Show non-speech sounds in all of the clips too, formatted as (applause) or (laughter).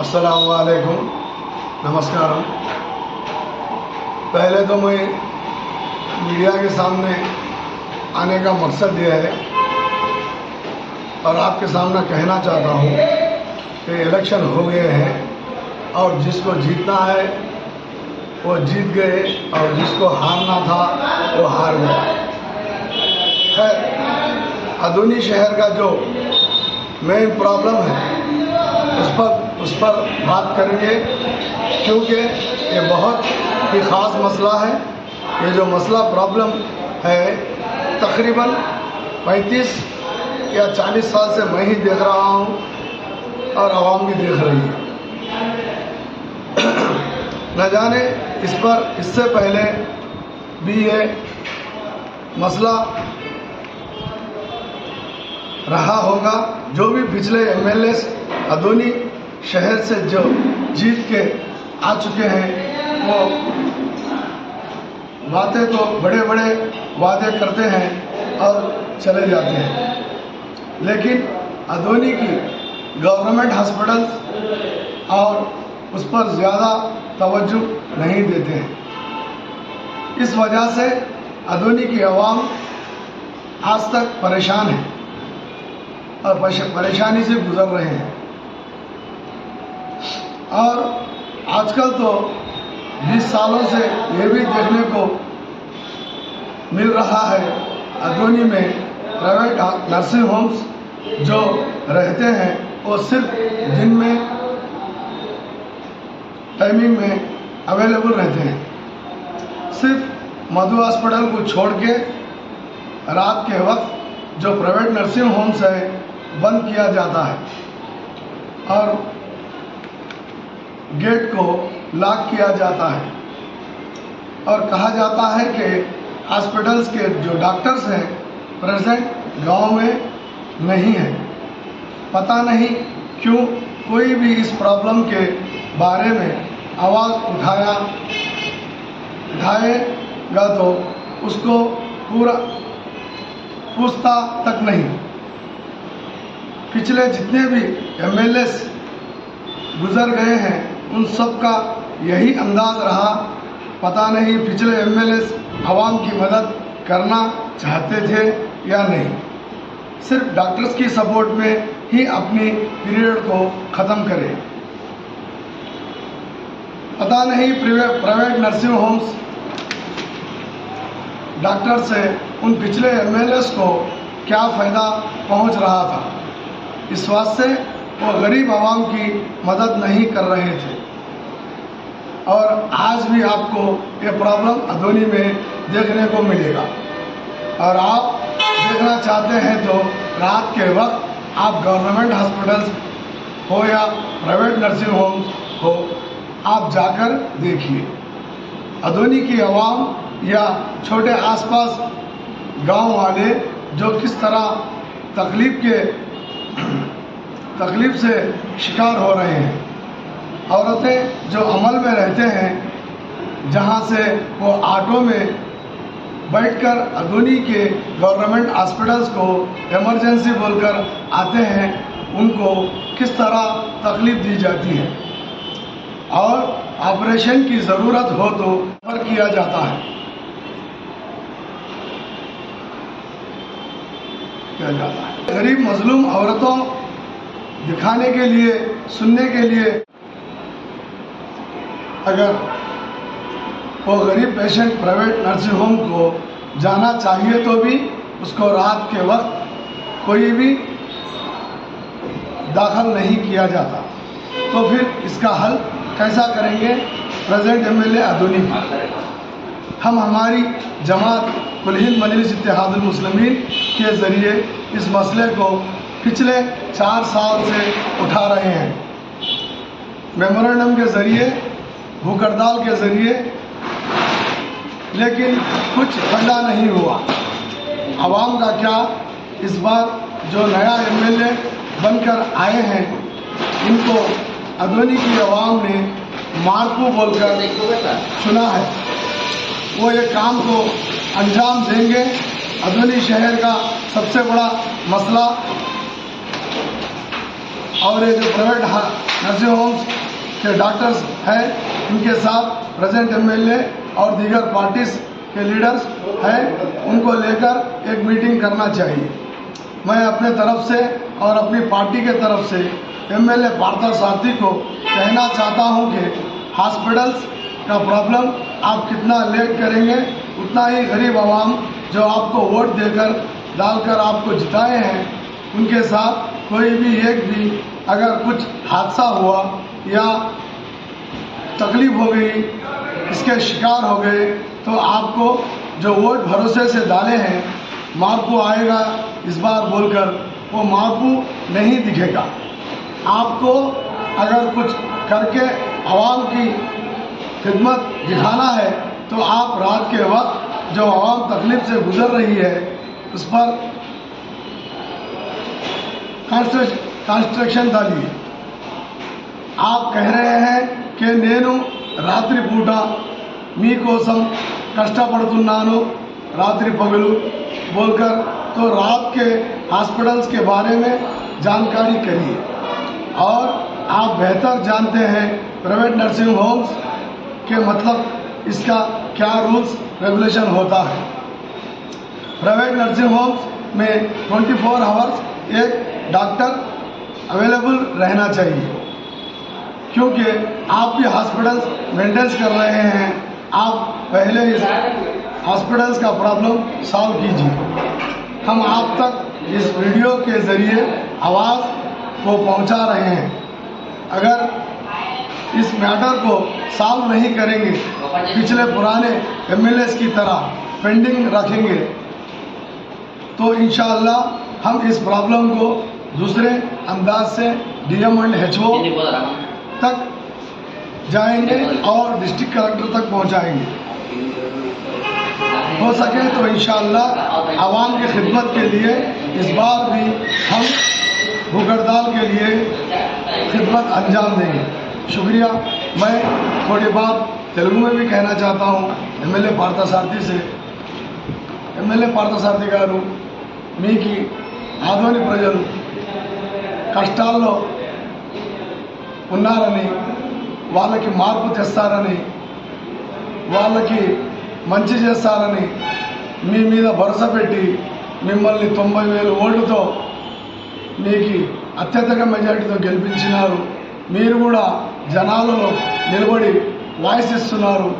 असलकुम नमस्कार पहले तो मैं मीडिया के सामने आने का मकसद यह है और आपके सामने कहना चाहता हूँ कि इलेक्शन हो गए हैं और जिसको जीतना है, वो जीत गए और जिसको हारना था, वो हार गया खैर अदूनी शहर का जो मेन प्रॉब्लम है उस पर उस पर बात करेंगे, क्योंकि ये बहुत ही ख़ास मसला है। ये जो मसला प्रॉब्लम है, तकरीबन 35 या 40 साल से मैं ही देख रहा हूँ और आवाम भी देख रही है। (clears throat) न जाने इस पर, इससे पहले भी ये मसला रहा होगा। जो भी पिछले एम एल एस अदोनी शहर से जो जीत के आ चुके हैं, वो बातें तो बड़े बड़े वादे करते हैं और चले जाते हैं। लेकिन अदोनी की गवर्नमेंट हॉस्पिटल और उस पर ज़्यादा तवज्जो नहीं देते हैं। इस वजह से अदोनी की आवाम आज तक परेशान है और परेशानी से गुजर रहे हैं। और आजकल तो 20 सालों से ये भी देखने को मिल रहा है अदोनी में प्राइवेट नर्सिंग होम्स जो रहते हैं, वो सिर्फ़ दिन में टाइमिंग में अवेलेबल रहते हैं। सिर्फ़ मधु हॉस्पिटल को छोड़ के रात के वक्त जो प्राइवेट नर्सिंग होम्स है, बंद किया जाता है। और गेट को लॉक किया जाता है। और कहा जाता है कि हॉस्पिटल्स के जो डॉक्टर्स हैं, प्रेजेंट गाँव में नहीं है। पता नहीं क्यों कोई भी इस प्रॉब्लम के बारे में आवाज़ उठाया। उठाएगा तो उसको पूरा पूछता तक नहीं। पिछले जितने भी एमएलएस गुजर गए हैं उन सब का यही अंदाज रहा। पता नहीं पिछले एम एल आवाम की मदद करना चाहते थे या नहीं। सिर्फ़ डॉक्टर्स की सपोर्ट में ही अपनी पीरियड को ख़त्म करें। पता नहीं प्राइवेट नर्सिंग होम्स डॉक्टर से उन पिछले एमएलएस को क्या फ़ायदा पहुँच रहा था। इस वास्ते वो गरीब आवाम की मदद नहीं कर रहे थे। और आज भी आपको ये प्रॉब्लम अधोनी में देखने को मिलेगा। और आप देखना चाहते हैं तो रात के वक्त आप गवर्नमेंट हॉस्पिटल्स हो या प्राइवेट नर्सिंग होम हो, आप जाकर देखिए। अधोनी की आवाम या छोटे आसपास गाँव वाले जो किस तरह तकलीफ़ के, तकलीफ़ से शिकार हो रहे हैं औरतें जो अमल में रहते हैं, जहाँ से वो ऑटो में बैठकर अदोनी के गवर्नमेंट हॉस्पिटल्स को इमरजेंसी बोलकर आते हैं, उनको किस तरह तकलीफ़ दी जाती है? और ऑपरेशन की ज़रूरत हो तो पर किया जाता है। किया जाता है। गरीब मजलूम औरतों दिखाने के लिए, सुनने के लिए अगर वो गरीब पेशेंट प्राइवेट नर्सिंग होम को जाना चाहिए तो भी उसको रात के वक्त कोई भी दाखिल नहीं किया जाता। तो फिर इसका हल कैसा करेंगे? प्रेजेंट एम एल ए हम हमारी जमात कुल हिंद मजलिस इतिहादुलमसलमिन के ज़रिए इस मसले को पिछले चार साल से उठा रहे हैं। मेमोरेंडम के ज़रिए भूख हड़ताल के ज़रिए, लेकिन कुछ फंडा नहीं हुआ। आवाम का क्या? इस बार जो नया एमएलए बनकर आए हैं, इनको अदवनी की आवाम ने मारकू बोलकर चुना है। वो ये काम को अंजाम देंगे। अदवनी शहर का सबसे बड़ा मसला और ये जो प्राइवेट नर्सिंग होम्स के डॉक्टर्स हैं, उनके साथ प्रेजेंट एमएलए और दीगर पार्टीज़ के लीडर्स हैं, उनको लेकर एक मीटिंग करना चाहिए। मैं अपने तरफ़ से और अपनी पार्टी के तरफ़ से एमएलए पार्था सारथी को कहना चाहता हूँ कि हॉस्पिटल्स का प्रॉब्लम आप कितना लेट करेंगे, उतना ही गरीब आवाम जो आपको वोट देकर, डालकर आपको जिताए हैं, उनके साथ कोई भी एक भी अगर कुछ हादसा हुआ या तकलीफ़ हो गई, इसके शिकार हो गए तो आपको जो वोट भरोसे से डाले हैं मारपू आएगा, इस बार बोलकर, वो मारपू नहीं दिखेगा। आपको अगर कुछ करके आवाम की खिदमत दिखाना है तो आप रात के वक्त जो आवाम तकलीफ़ से गुजर रही है, उस पर कंस्ट्रक्शन डालिए। आप कह रहे हैं कि నేను రాత్రి పూట మీకోసం కష్టపడుతున్నాను रात्रि पगलू बोलकर तो रात के हॉस्पिटल्स के बारे में जानकारी करिए और आप बेहतर जानते हैं प्राइवेट नर्सिंग होम्स के मतलब इसका क्या रूल्स रेगुलेशन होता है प्राइवेट नर्सिंग होम्स में 24 फोर आवर्स एक डॉक्टर अवेलेबल रहना चाहिए क्योंकि आप भी हॉस्पिटल्स मेंटेनेंस कर रहे हैं। आप पहले इस हॉस्पिटल्स का प्रॉब्लम सॉल्व कीजिए। हम आप तक इस वीडियो के ज़रिए आवाज़ को पहुँचा रहे हैं। अगर इस मैटर को सॉल्व नहीं करेंगे, पिछले पुराने एमएलएस की तरह पेंडिंग रखेंगे तो इंशाअल्लाह हम इस प्रॉब्लम को दूसरे अंदाज से डीएम एंड एचओ तक जाएंगे और डिस्ट्रिक्ट कलेक्टर तक पहुंचाएंगे हो सके तो इंशाअल्लाह आवाम की खिदमत के लिए इस बार भी हम भूगड़दाल के लिए खिदमत अंजाम देंगे शुक्रिया मैं थोड़ी बात तेलुगु में भी कहना चाहता हूँ एमएलए पार्थसारथी से ఎమ్మెల్యే పార్థసారథి గారు మీకు ఆదోని ప్రజలు కష్టాల్లో ఉన్నారని వాళ్ళకి మార్పు తెస్తారని వాళ్ళకి మంచి చేస్తారని మీ మీద భరోసా పెట్టి మిమ్మల్ని తొంభై వేలు ఓట్లతో మీకు అత్యధిక మెజార్టీతో గెలిపించినారు. మీరు కూడా జనాలలో నిలబడి వాయిస్ ఇస్తున్నారు.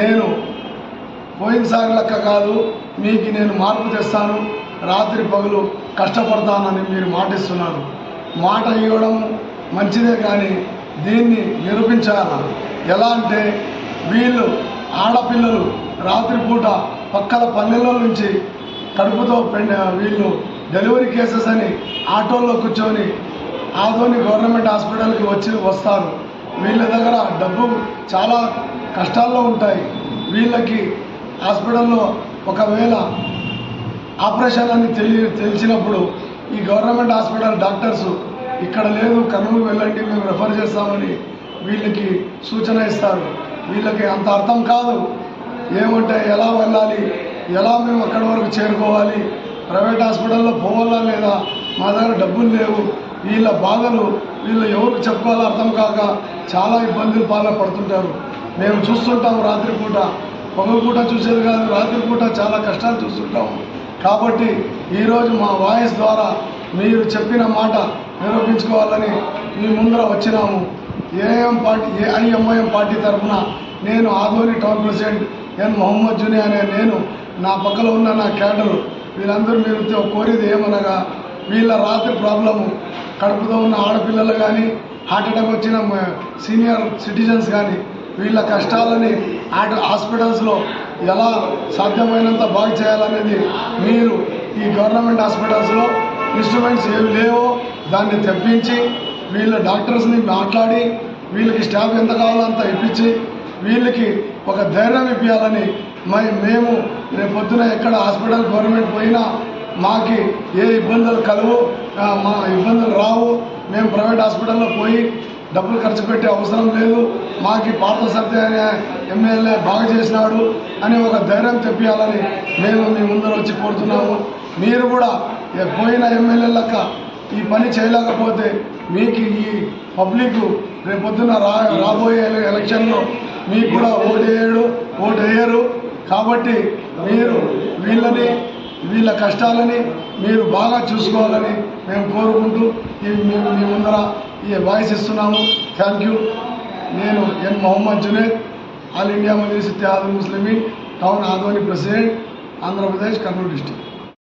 నేను పోయినసారి లెక్క కాదు మీకు నేను మార్పు తెస్తాను రాత్రి పగులు కష్టపడతానని మీరు మాటిస్తున్నారు. మాట ఇవ్వడం మంచిదే కానీ దీన్ని నిరూపించాలి? ఎలా అంటే వీళ్ళు ఆడపిల్లలు రాత్రిపూట పక్కల పల్లెల్లో నుంచి కడుపుతో వీళ్ళు డెలివరీ కేసెస్ అని ఆటోల్లో కూర్చొని ఆదోని గవర్నమెంట్ హాస్పిటల్కి వచ్చి వస్తారు. వీళ్ళ దగ్గర డబ్బు చాలా కష్టాల్లో ఉంటాయి. వీళ్ళకి హాస్పిటల్లో ఒకవేళ ఆపరేషన్ అని తెలి తెలిసినప్పుడు ఈ గవర్నమెంట్ హాస్పిటల్ డాక్టర్స్ ఇక్కడ లేదు కర్నూలు వెళ్ళండి మేము రెఫర్ చేస్తామని వీళ్ళకి సూచన ఇస్తారు. వీళ్ళకి అంత అర్థం కాదు. ఏమంటే ఎలా వెళ్ళాలి ఎలా మేము అక్కడి వరకు చేరుకోవాలి ప్రైవేట్ హాస్పిటల్లో పోవాలా లేదా మా దగ్గర డబ్బులు లేవు వీళ్ళ బాధలు వీళ్ళు ఎవరికి చెప్పుకోవాలో అర్థం కాక చాలా ఇబ్బందులు పాల పడుతుంటారు. మేము చూస్తుంటాం రాత్రిపూట. పొగపూట చూసేది కాదు రాత్రిపూట చాలా కష్టాలు చూస్తుంటాము కాబట్టి ఈరోజు మా వాయిస్ ద్వారా మీరు చెప్పిన మాట నిరూపించుకోవాలని మీ ముందర వచ్చినాము. ఏఎం పార్టీ ఏఐఎంఐఎం పార్టీ తరఫున నేను Adoni town president N Mohammed Juni అనే నేను నా పక్కన ఉన్న నా క్యాడర్ వీళ్ళందరూ మీరు కోరేది ఏమనగా వీళ్ళ రాత్రి ప్రాబ్లము కడుపుతో ఉన్న ఆడపిల్లలు కానీ హార్ట్అటాక్ వచ్చిన సీనియర్ సిటిజన్స్ కానీ వీళ్ళ కష్టాలని ఆట హాస్పిటల్స్లో ఎలా సాధ్యమైనంత బాగు చేయాలనేది మీరు ఈ గవర్నమెంట్ హాస్పిటల్స్లో ఇన్స్ట్రుమెంట్స్ ఏవి లేవో దాన్ని తెప్పించి వీళ్ళ డాక్టర్స్ని మాట్లాడి వీళ్ళకి స్టాఫ్ ఎంత కావాలో అంత ఇప్పించి వీళ్ళకి ఒక ధైర్యం ఇప్పించాలని మై మేము రేపు పొద్దున ఎక్కడ హాస్పిటల్ గవర్నమెంట్ పోయినా మాకి ఏ ఇబ్బందులు కలవు మా ఇబ్బందులు రావు. మేము ప్రైవేట్ హాస్పిటల్లో పోయి డబ్బులు ఖర్చు పెట్టే అవసరం లేదు. మాకి పార్థ సత్య అనే ఎమ్మెల్యే బాగా చేసినాడు అని ఒక ధైర్యం తెప్పియాలని మేము మీ ముందర వచ్చి కోరుతున్నాము. మీరు కూడా పోయిన ఎమ్మెల్యే లెక్క ఈ పని చేయలేకపోతే మీకు ఈ పబ్లిక్ రేపొద్దున రా రాబోయే ఎలక్షన్లో మీకు కూడా ఓటు వేయడు ఓటు వేయరు కాబట్టి మీరు వీళ్ళని వీళ్ళ కష్టాలని మీరు బాగా చూసుకోవాలని మేము కోరుకుంటూ ఈ మీ మీ ముందర ఈ వాయిస్ ఇస్తున్నాము. థ్యాంక్ యూ నేను N Mohammed Juned all India Majlis Ittehadul Muslimeen town Adoni president Andhra Pradesh Kurnool district.